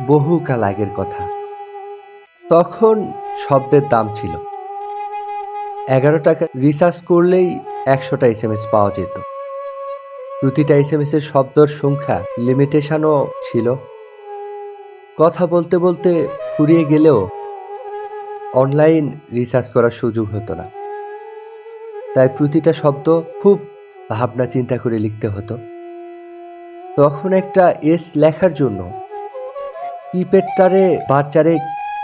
বহুকাল আগের কথা। তখন শব্দের দাম ছিল। এগারো টাকা রিসার্চ করলেই একশোটা এস এম এস পাওয়া যেত। প্রতিটা এস এম এস এর শব্দর সংখ্যা লিমিটেশনও ছিল। কথা বলতে বলতে ফুরিয়ে গেলেও অনলাইন রিসার্চ করার সুযোগ হতো না। তাই প্রতিটা শব্দ খুব ভাবনা চিন্তা করে লিখতে হতো। তখন একটা এস লেখার জন্য কিপ্যাডটারে বারচারে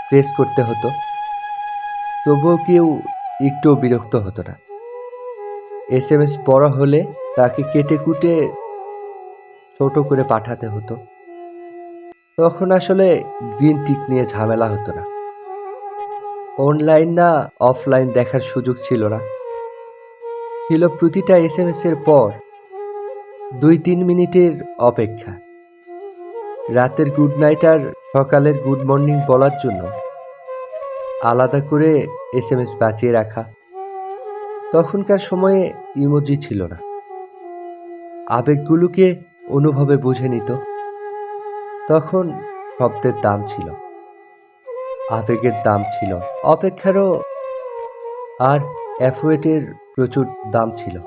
প্রেস করতে হতো। তবুও কেউ একটুও বিরক্ত হতো না। এস এম এস বড় হলে তাকে কেটে কুটে ছোট করে পাঠাতে হতো। তখন আসলে গ্রিন টিক নিয়ে ঝামেলা হতো না। অনলাইন না অফলাইন দেখার সুযোগ ছিল না। ছিল প্রতিটা এস এম এস এর পর দুই তিন মিনিটের অপেক্ষা। রাতের গুড নাইট আর সকালের গুড মর্নিং বলার জন্য আলাদা করে এস এম এস বাঁচিয়ে রাখা। তখনকার সময়ে ইমোজি ছিল না। আবেগগুলোকে অনুভবে বুঝে নিত। তখন শব্দের দাম ছিল। আবেগের দাম ছিল। অপেক্ষারও আর অ্যাফোয়েটের প্রচুর দাম ছিল।